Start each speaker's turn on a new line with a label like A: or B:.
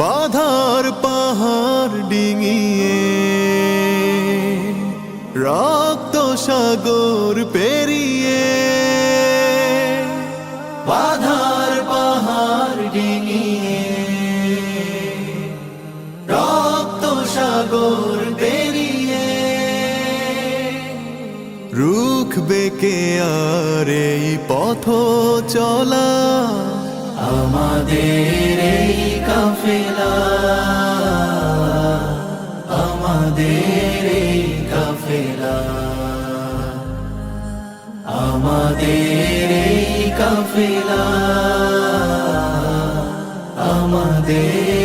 A: বাধার পাহাড় ডিঙিয়ে রক্ত সাগর পেরিয়ে
B: বাধার পাহাড় ডিঙিয়ে রক্ত সাগর
A: রুখ বেকে আর এই পথ চলা?
B: আমাদের এই কাফেলা, আমাদের এই কাফেলা, আমাদের এই কাফেলা, আমাদের